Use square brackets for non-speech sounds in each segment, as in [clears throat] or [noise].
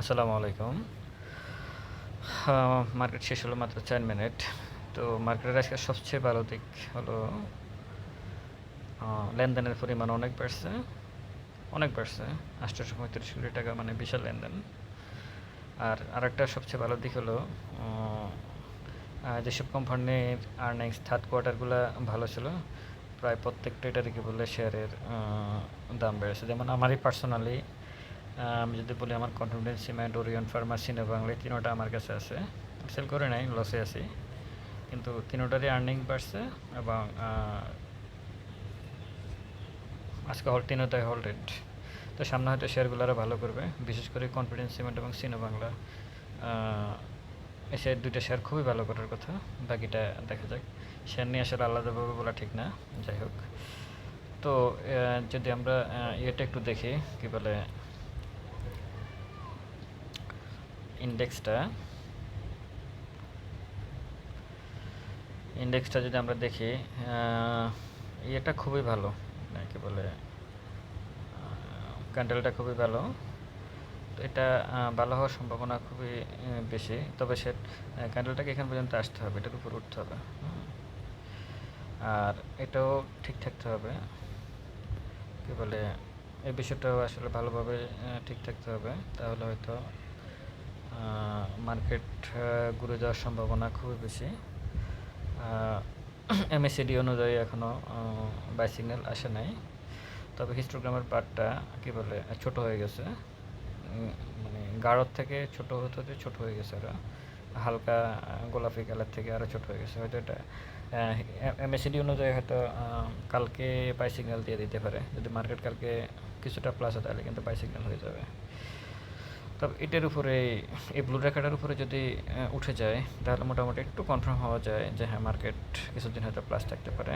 আসসালামু আলাইকুম। মার্কেট শেষ হলো মাত্র চার মিনিট। তো মার্কেটের আজকে সবচেয়ে ভালো দিক হলো লেনদেনের পরিমাণ অনেক বাড়ছে। অনেক বাড়ছে। আটশোশো পঁয়ত্রিশ কোটি টাকা মানে বিশাল লেনদেন। আর আরেকটা সবচেয়ে ভালো দিক হলো যেসব কোম্পানির আর্নিংস থার্ড কোয়ার্টারগুলো ভালো ছিল, প্রায় প্রত্যেক ট্রেডারই কি বলে শেয়ারের দাম বেড়েছে। যেমন আমারই পার্সোনালি আমি, যদি বলি আমার confidence cement Orion pharmacy Bangla তিনোটা আমার কাছে আছে। সেল করে নাই লসে আছি। কিন্তু তিনোটারই আর্নিং বাড়ছে এবং আজকে হল তিনোটাই হল রেট তো সামনে হয়তো শেয়ারগুলো আরও ভালো করবে। বিশেষ করে কনফিডেন্স সিমেন্ট এবং সিনো বাংলা। এসে দুইটা শেয়ার খুবই ভালো করার কথা। বাকিটা দেখা যাক। শেয়ার নিয়ে আসলে আলাদাভাবে বলা ঠিক না। যাই হোক। তো যদি আমরা ইয়েটা একটু দেখি, কী বলে ইন্ডেক্সটা ইন্ডেক্সটা যদি আমরা দেখি ইয়েটা খুবই ভালো কি বলে ক্যান্ডেলটা খুবই ভালো। তো এটা ভালো হওয়ার সম্ভাবনা খুবই বেশি। তবে সে ক্যান্ডেলটাকে এখান পর্যন্ত আসতে হবে, এটার উপর উঠতে হবে। আর এটাও ঠিক থাকতে হবে। কি বলে, এই বিষয়টাও আসলে ভালোভাবে ঠিক থাকতে হবে। তাহলে হয়তো মার্কেট ঘুরে যাওয়ার সম্ভাবনা খুবই বেশি। এমএসিডি [clears throat] অনুযায়ী এখনও বাই সিগন্যাল আসে নাই। তবে হিস্টোগ্রামের পার্টটা কী বলে, ছোট হয়ে গেছে। মানে গাঢ়র থেকে ছোট হতে হতে ছোট হয়ে গেছে ওরা হালকা গোলাপি কালার থেকে আরও ছোট হয়ে গেছে। হয়তো এটা এমএসিডি অনুযায়ী হয়তো কালকে বাই সিগন্যাল দিয়ে দিতে পারে। যদি মার্কেট কালকে কিছুটা প্লাস হয় তাহলে কিন্তু বাই সিগন্যাল হয়ে যাবে। তবে এটার উপরে, এই ব্লু রেখাটার উপরে যদি উঠে যায়, তাহলে মোটামুটি একটু কনফার্ম হওয়া যায় যে হ্যাঁ মার্কেট কিছুদিন হয়তো প্লাস থাকতে পারে।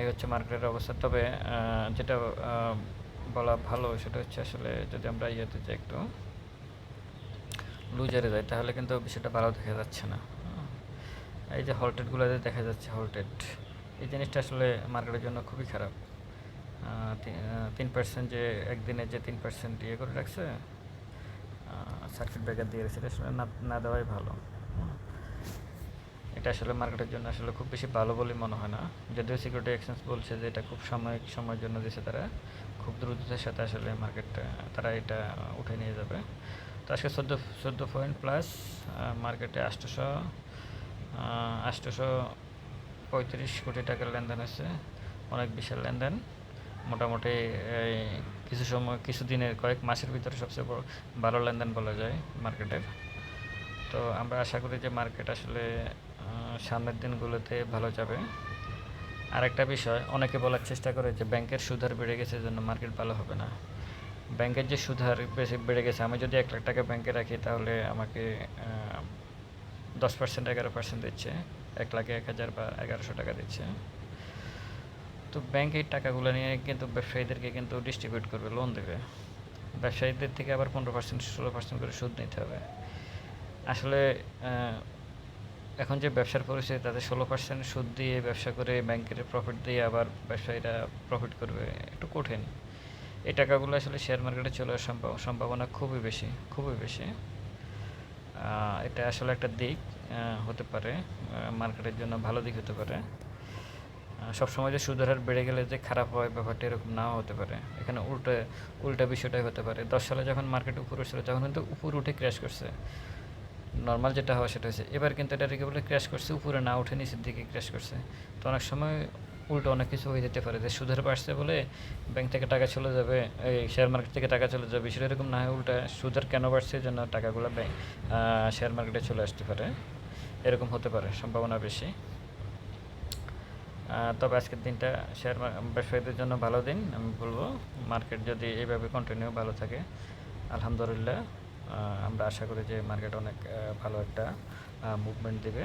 এই হচ্ছে মার্কেটের অবস্থা। তবে যেটা বলা ভালো সেটা হচ্ছে আসলে যদি আমরা ইয়েতে যাই একটু লুজারে যাই, তাহলে কিন্তু বিষয়টা ভালো দেখা যাচ্ছে না। এই যে হলটেডগুলোতে দেখা যাচ্ছে হলটেড এই জিনিসটা আসলে মার্কেটের জন্য খুবই খারাপ। তিন পার্সেন্ট যে একদিনে যে তিন পার্সেন্ট ইয়ে করে রাখছে সার্কিট ব্রেকার দিয়ে রেখেছে, এটা আসলে না না দেওয়াই ভালো। এটা আসলে মার্কেটের জন্য আসলে খুব বেশি ভালো বলে মনে হয় না। যদিও সিকিউরিটি এক্সচেঞ্জ বলছে যে এটা খুব সাময়িক সময়ের জন্য দিয়েছে তারা, খুব দ্রুততার সাথে আসলে মার্কেটটা, তারা এটা উঠে নিয়ে যাবে। তো আজকে চোদ্দ চোদ্দ পয়েন্ট প্লাস মার্কেটে আটশোশো আটশোশো পঁয়ত্রিশ কোটি টাকার লেনদেন হয়েছে, অনেক বিশাল লেনদেন। মোটামুটি কিছু সময়, কিছু দিনের, কয়েক মাসের ভিতরে সবচেয়ে বড়, ভালো লেনদেন বলা যায় মার্কেটের। তো আমরা আশা করি যে মার্কেট আসলে সামনের দিনগুলোতে ভালো যাবে। আরেকটা বিষয়, অনেকে বলার চেষ্টা করে যে ব্যাংকের সুধার বেড়ে গেছে জন্য মার্কেট ভালো হবে না। ব্যাংকের যে সুধার বেশি বেড়ে গেছে, আমি যদি এক লাখ টাকা ব্যাংকে রাখি তাহলে আমাকে দশ পার্সেন্ট, এগারো পার্সেন্ট দিচ্ছে, এক লাখে এক হাজার বা এগারোশো টাকা দিচ্ছে। তো ব্যাংক এই টাকাগুলো নিয়ে কিন্তু ব্যবসায়ীদেরকে কিন্তু ডিস্ট্রিবিউট করবে লোন দেবে। ব্যবসায়ীদের থেকে আবার পনেরো পার্সেন্ট ষোলো পার্সেন্ট করে সুদ নিতে হবে। আসলে এখন যে ব্যবসার পরিস্থিতি, তাতে ষোলো পার্সেন্ট সুদ দিয়ে ব্যবসা করে ব্যাংকের প্রফিট দিয়ে আবার ব্যবসায়ীরা প্রফিট করবে, একটু কঠিন। এই টাকাগুলো আসলে শেয়ার মার্কেটে চলে আসার সম্ভাব- সম্ভাবনা খুবই বেশি খুবই বেশি। এটা আসলে একটা দিক হতে পারে মার্কেটের জন্য ভালো দিক হতে পারে। সবসময় যে সুদের হার বেড়ে গেলে যে খারাপ হয় ব্যাপারটা এরকম নাও হতে পারে। এখানে উল্টো, উল্টা বিষয়টাই হতে পারে। দশ সালে যখন মার্কেট উপরে ছিল তখন কিন্তু উপর উঠে ক্র্যাশ করছে। নর্মাল যেটা হয় সেটা হয়েছে। এবার কিন্তু এটা বলে ক্র্যাশ করছে, উপরে না উঠে নিচের দিকে ক্র্যাশ করছে। তো অনেক সময় উল্টো অনেক কিছু হয়ে যেতে পারে। যে সুদের বাড়ছে বলে ব্যাংক থেকে টাকা চলে যাবে, এই শেয়ার মার্কেট থেকে টাকা চলে যাবে সেটা এরকম না হয়, উল্টা সুদের কেন বাড়ছে যেন টাকাগুলো ব্যাংক শেয়ার মার্কেটে চলে আসতে পারে। এরকম হতে পারে, সম্ভাবনা বেশি। তবে আজকের দিনটা শেয়ার ব্যবসায়ীদের জন্য ভালো দিন, আমি বলব। মার্কেট যদি এইভাবে কন্টিনিউ ভালো থাকে, আলহামদুলিল্লাহ আমরা আশা করি যে মার্কেট অনেক ভালো একটা মুভমেন্ট দেবে।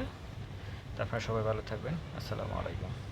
তারপরে সবাই ভালো থাকবেন। আসসালামু আলাইকুম।